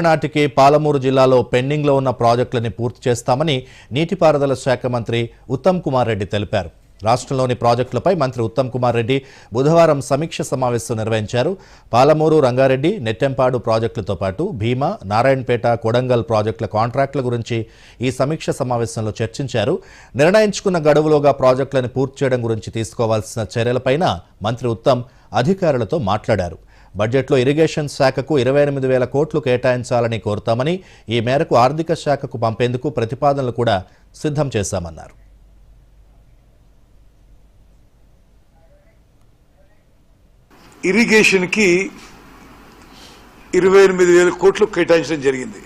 నాటికి పాలమూరు జిల్లాలో పెండింగ్లో ఉన్న ప్రాజెక్టులని పూర్తి చేస్తామని నీటిపారుదల శాఖ మంత్రి ఉత్తమ్ కుమార్ రెడ్డి తెలిపారు. రాష్ట్రంలోని ప్రాజెక్టులపై మంత్రి ఉత్తమ్ కుమార్ రెడ్డి బుధవారం సమీక్ష సమావేశం నిర్వహించారు. పాలమూరు రంగారెడ్డి నెట్టెంపాడు ప్రాజెక్టులతో పాటు భీమా నారాయణపేట కొడంగల్ ప్రాజెక్టుల కాంట్రాక్టుల గురించి ఈ సమీక్ష సమావేశంలో చర్చించారు. నిర్ణయించుకున్న గడువులోగా ప్రాజెక్టులను పూర్తి చేయడం గురించి తీసుకోవాల్సిన చర్యలపైన మంత్రి ఉత్తమ్ అధికారులతో మాట్లాడారు. బడ్జెట్లో ఇరిగేషన్ శాఖకు ఇరవై ఎనిమిది వేల కోట్లు కేటాయించాలని కోరుతామని ఈ మేరకు ఆర్థిక శాఖకు పంపేందుకు ప్రతిపాదనలు కూడా సిద్ధం చేశామన్నారు. ఇరిగేషన్కి ఇరవై ఎనిమిది వేల కోట్లు కేటాయించడం జరిగింది.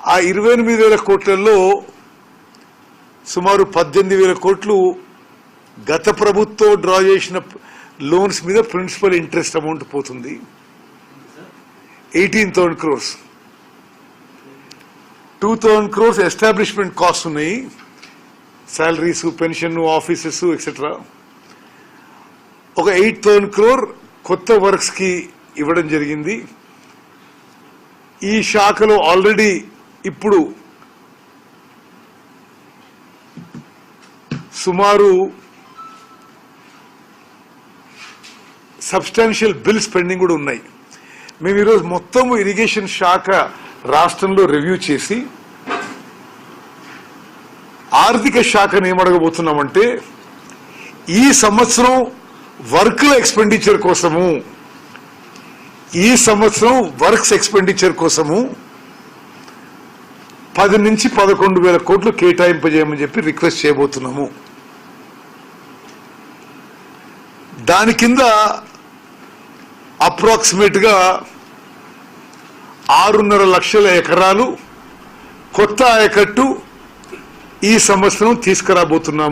ఆ ఇరవై ఎనిమిది వేల కోట్లలో సుమారు పద్దెనిమిది వేల కోట్లు గత ప్రభుత్వం డ్రా చేసిన లోన్స్ మీద ప్రిన్సిపల్ ఇంట్రెస్ట్ అమౌంట్ పోతుంది. Eighteen thousand crores two thousand crores establishment cost ఉన్నాయి. శాలరీస్ పెన్షన్ ఆఫీసెస్ ఎక్సెట్రా ఒక ఎయిట్ థౌసండ్ క్రోర్ కొత్త వర్క్స్కి ఇవ్వడం జరిగింది. ఈ శాఖలో ఆల్రెడీ ఇప్పుడు సుమారు సబ్స్టాన్షియల్ బిల్స్ పెండింగ్ కూడా ఉన్నాయి. మేము ఈరోజు మొత్తం ఇరిగేషన్ శాఖ రాష్ట్రంలో రివ్యూ చేసి ఆర్థిక శాఖను ఏమడగబోతున్నామంటే ఈ సంవత్సరం వర్క్ల ఎక్స్పెండిచర్ కోసము ఈ సంవత్సరం వర్క్స్ ఎక్స్పెండిచర్ కోసము పది నుంచి పదకొండు వేల కోట్లు కేటాయింపజేయమని చెప్పి రిక్వెస్ట్ చేయబోతున్నాము. దాని కింద అప్రాక్సిమేట్గా ఆరున్నర లక్షల ఎకరాలు కొత్త ఆయకట్టు ఈ సంవత్సరం తీసుకురాబోతున్నాం.